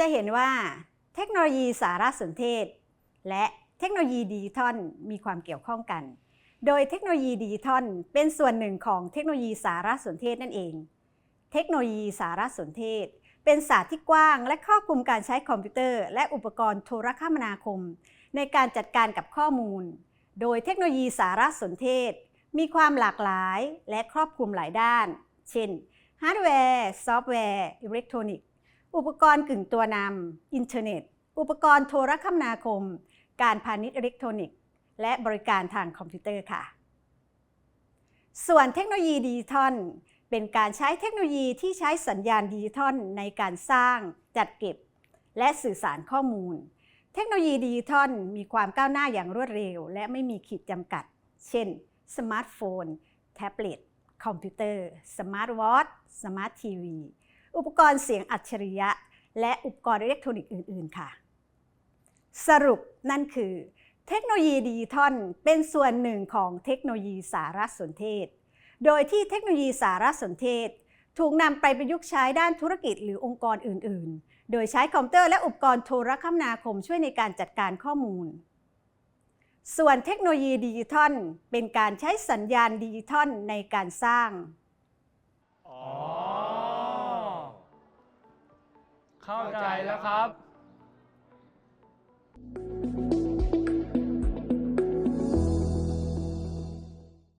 จะเห็นว่าเทคโนโลยีสารสนเทศ และเทคโนโลยีดิจิทัลมีความเกี่ยวข้องกัน โดยเทคโนโลยีดิจิทัลเป็นส่วนหนึ่งของเทคโนโลยีสารสนเทศนั่นเอง เทคโนโลยีสารสนเทศ เป็นศาสตร์ที่กว้าง และครอบคลุมการใช้คอมพิวเตอร์ และอุปกรณ์โทรคมนาคม ในการจัดการกับข้อมูล โดยเทคโนโลยีสารสนเทศ มีความหลากหลายและครอบคลุมหลายด้าน เช่นฮาร์ดแวร์ ซอฟต์แวร์ อิเล็กทรอนิกส์ อุปกรณ์กึ่งตัวนำอินเทอร์เน็ต อุปกรณ์โทรคมนาคม การพาณิชย์อิเล็กทรอนิกส์ และบริการทางคอมพิวเตอร์ค่ะ ส่วนเทคโนโลยีดิจิทัลเป็นการใช้เทคโนโลยีที่ใช้สัญญาณดิจิทัลในการสร้าง จัดเก็บ และสื่อสารข้อมูล เทคโนโลยีดิจิทัลมีความก้าวหน้าอย่างรวดเร็ว และไม่มีขีดจำกัด เช่น สมาร์ทโฟน แท็บเล็ต คอมพิวเตอร์ สมาร์ทวอทสมาร์ททีวี อุปกรณ์เสียงอัจฉริยะ และอุปกรณ์อิเล็กทรอนิกส์อื่น ๆ ค่ะ สรุปนั่นคือ เทคโนโลยีดิจิทัลเป็นส่วนหนึ่งของเทคโนโลยีสารสนเทศ โดยที่เทคโนโลยีสารสนเทศ ถูกนำไปประยุกต์ใช้ด้านธุรกิจหรือองค์กรอื่น ๆ โดยใช้คอมพิวเตอร์และอุปกรณ์โทรคมนาคมช่วยในการจัดการข้อมูลส่วนเทคโนโลยีดิจิทัลเป็นการใช้สัญญาณดิจิทัลในการสร้างอ๋ เข้าใจแล้วครับ